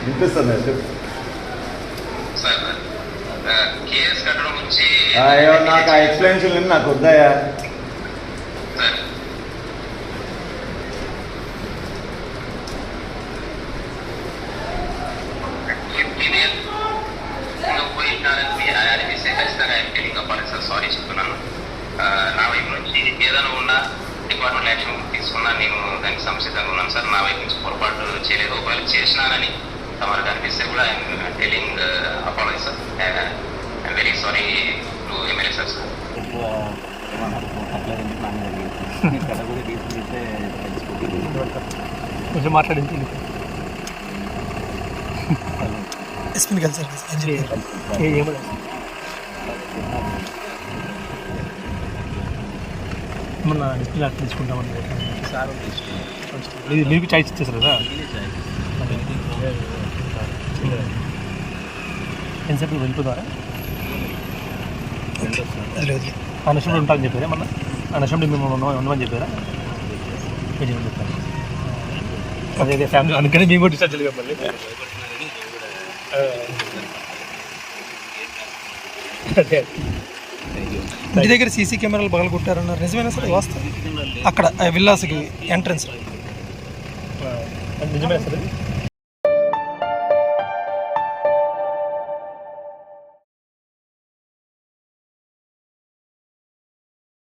వినిపిస్తుంది అయ్యో నాకు ఆ ఎక్స్ప్లెనేషన్ నాకు వద్దాయా పోయినారని అనిపిస్తే ఖచ్చితంగా ఆయనకి పర్లేదు సార్ సారీ చెప్తున్నాను. నా వైపు నుంచి ఏదైనా ఉన్నా డిపార్ట్మెంట్ యాక్షన్ తీసుకున్నా నేను దానికి సంసిద్ధంగా ఉన్నాను సార్. నా వైపు నుంచి పొరపాటు చేయలేదు. ఒకవేళ చేసినానని తమకు అనిపిస్తే కూడా I'm telling apology sir. I'm very sorry to MLA sir sir. కొంచెం మాట్లాడింది ఎస్పీని కలిసారు ఏం చెప్పారు ఏమన్నా ఏమన్నా డిస్ప్లే అట్లా తీసుకుంటామని ఇది మీకు చాయిస్ ఇచ్చేసారు కదా? ఎంతసేపు వెళ్ళిపోతారా? ఆ నష్టం ఉంటామని చెప్పారా మొన్న ఆ నష్టం మేము ఉండమని చెప్పారా? చెప్పారు అదే ఫ్యామిలీ అందుకని మేము కూడా చేయలేదు మళ్ళీ. అదే ఇంటి దగ్గర సీసీ కెమెరాలు పగల కొట్టారన్నారు నిజమేనా సార్? వాస్తవం. అక్కడ విల్లాస్కి ఎంట్రన్స్ నిజమే సార్.